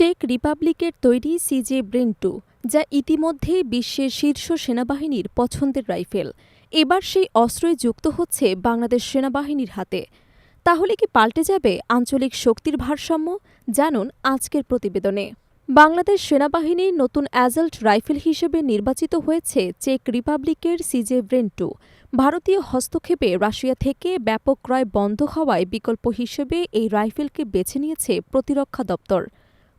Check রিপাবলিকের তৈরি সিজে brain two, যা ইতিমধ্যেই বিশ্বের শীর্ষ সেনাবাহিনীর পছন্দের রাইফেল। এবার সেই অস্ত্রই যুক্ত হচ্ছে বাংলাদেশ সেনাবাহিনীর হাতে। তাহলে কি পাল্টে যাবে আঞ্চলিক শক্তির ভারসাম্য? জানুন আজকের প্রতিবেদনে। বাংলাদেশ সেনাবাহিনীর নতুন অ্যাজাল্ট রাইফেল হিসেবে নির্বাচিত হয়েছে চেক রিপাবলিকের সিজে ব্রেন টু। ভারতীয় হস্তক্ষেপে রাশিয়া থেকে ব্যাপক ক্রয় বন্ধ হওয়ায় বিকল্প হিসেবে এই রাইফেলকে বেছে নিয়েছে প্রতিরক্ষা দপ্তর।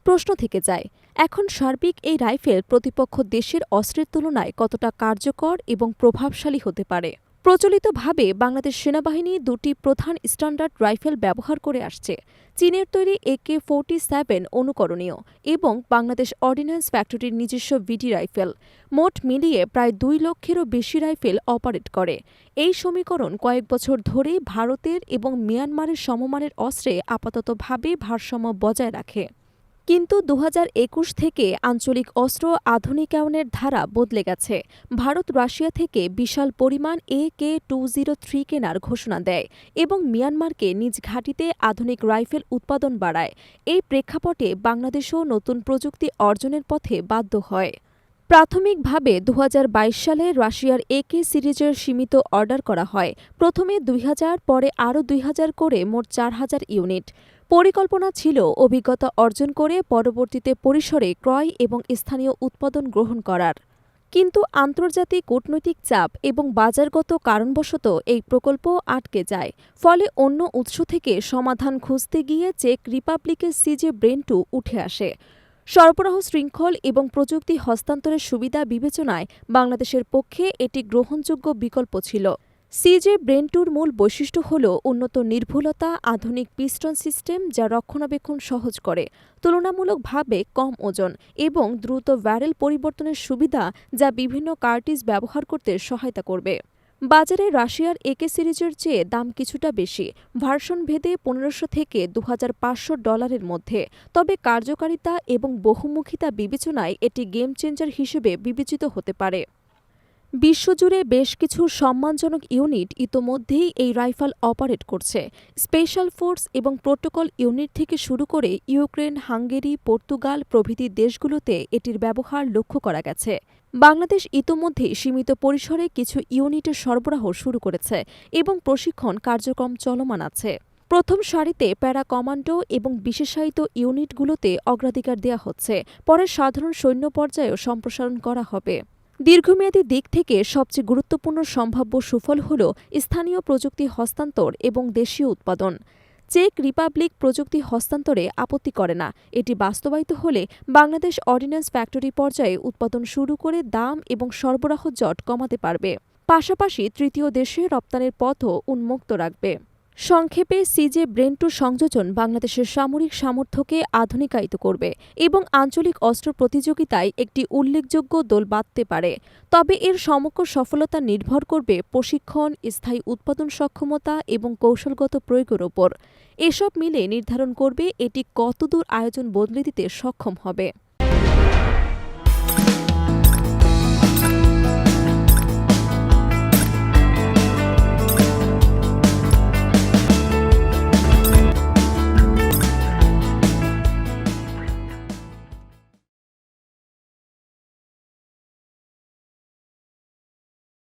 প্রশ্ন থেকে যায়, এখন সার্বিক এই রাইফেল প্রতিপক্ষ দেশের অস্ত্রের তুলনায় কতটা কার্যকর এবং প্রভাবশালী হতে পারে? প্রচলিতভাবে বাংলাদেশ সেনাবাহিনী দুটি প্রধান স্ট্যান্ডার্ড রাইফেল ব্যবহার করে আসছে। চীনের তৈরি একে ফোর্টি সেভেন অনুকরণীয় এবং বাংলাদেশ অর্ডিন্যান্স ফ্যাক্টরির নিজস্ব ভিডি রাইফেল। মোট মিলিয়ে প্রায় দুই লক্ষেরও বেশি রাইফেল অপারেট করে। এই সমীকরণ কয়েক বছর ধরেই ভারতের এবং মিয়ানমারের সমমানের অস্ত্রে আপাততভাবে ভারসাম্য বজায় রাখে। কিন্তু দু থেকে আঞ্চলিক অস্ত্র আধুনিকায়নের ধারা বদলে গেছে। ভারত রাশিয়া থেকে বিশাল পরিমাণ A K two zero three কেনার ঘোষণা দেয় এবং মিয়ানমারকে নিজ ঘাঁটিতে আধুনিক রাইফেল উৎপাদন বাড়ায়। এই প্রেক্ষাপটে বাংলাদেশও নতুন প্রযুক্তি অর্জনের পথে বাধ্য হয়। প্রাথমিকভাবে দু হাজার বাইশ সালে রাশিয়ার একে সিরিজের সীমিত অর্ডার করা হয়। প্রথমে দুই হাজার, পরে আরও দুই হাজার করে মোট চার হাজার ইউনিট। পরিকল্পনা ছিল অভিজ্ঞতা অর্জন করে পরবর্তীতে পরিসরে ক্রয় এবং স্থানীয় উৎপাদন গ্রহণ করার। কিন্তু আন্তর্জাতিক কূটনৈতিক চাপ এবং বাজারগত কারণবশত এই প্রকল্প আটকে যায়। ফলে অন্য উৎস থেকে সমাধান খুঁজতে গিয়ে চেক রিপাবলিকের সিজে ব্রেন টু উঠে আসে। সরবরাহ শৃঙ্খল এবং প্রযুক্তি হস্তান্তরের সুবিধা বিবেচনায় বাংলাদেশের পক্ষে এটি গ্রহণযোগ্য বিকল্প ছিল। সিজে ব্রেনটুর মূল বৈশিষ্ট্য হল উন্নত নির্ভুলতা, আধুনিক পিস্টন সিস্টেম যা রক্ষণাবেক্ষণ সহজ করে, তুলনামূলকভাবে কম ওজন এবং দ্রুত ব্যারেল পরিবর্তনের সুবিধা যা বিভিন্ন কার্টিজ ব্যবহার করতে সহায়তা করবে। বাজারে রাশিয়ার একে সিরিজের চেয়ে দাম কিছুটা বেশি, ভার্সন ভেদে পনেরোশো থেকে দু হাজার পাঁচশো ডলারের মধ্যে। তবে কার্যকারিতা এবং বহুমুখিতা বিবেচনায় এটি গেম চেঞ্জার হিসেবে বিবেচিত হতে পারে। বিশ্বজুড়ে বেশ কিছু সম্মানজনক ইউনিট ইতোমধ্যেই এই রাইফেল অপারেট করছে। স্পেশাল ফোর্স এবং প্রোটোকল ইউনিট থেকে শুরু করে ইউক্রেন, হাঙ্গেরি, পর্তুগাল প্রভৃতি দেশগুলোতে এটির ব্যবহার লক্ষ্য করা গেছে। বাংলাদেশ ইতোমধ্যেই সীমিত পরিসরে কিছু ইউনিটের সরবরাহ শুরু করেছে এবং প্রশিক্ষণ কার্যক্রম চলমান আছে। প্রথম সারিতে প্যারা কমান্ডো এবং বিশেষায়িত ইউনিটগুলোতে অগ্রাধিকার দেওয়া হচ্ছে। পরে সাধারণ সৈন্য পর্যায়েও সম্প্রসারণ করা হবে। দীর্ঘমেয়াদী দিক থেকে সবচেয়ে গুরুত্বপূর্ণ সম্ভাব্য সুফল হল স্থানীয় প্রযুক্তি হস্তান্তর এবং দেশীয় উৎপাদন। চেক রিপাবলিক প্রযুক্তি হস্তান্তরে আপত্তি করে না। এটি বাস্তবায়িত হলে বাংলাদেশ অর্ডিন্যান্স ফ্যাক্টরি পর্যায়ে উৎপাদন শুরু করে দাম এবং সরবরাহ জট কমাতে পারবে। পাশাপাশি তৃতীয় দেশে রপ্তানির পথও উন্মুক্ত রাখবে। সংক্ষেপে সিজে ব্রেন টু সংযোজন বাংলাদেশের সামরিক সামর্থ্যকে আধুনিকায়িত করবে এবং আঞ্চলিক অস্ত্র প্রতিযোগিতায় একটি উল্লেখযোগ্য দোল বাঁধতে পারে। তবে এর সমগ্র সফলতা নির্ভর করবে প্রশিক্ষণ, স্থায়ী উৎপাদন সক্ষমতা এবং কৌশলগত প্রয়োগের ওপর। এসব মিলে নির্ধারণ করবে এটি কতদূর আয়োজন বদলে দিতে সক্ষম হবে।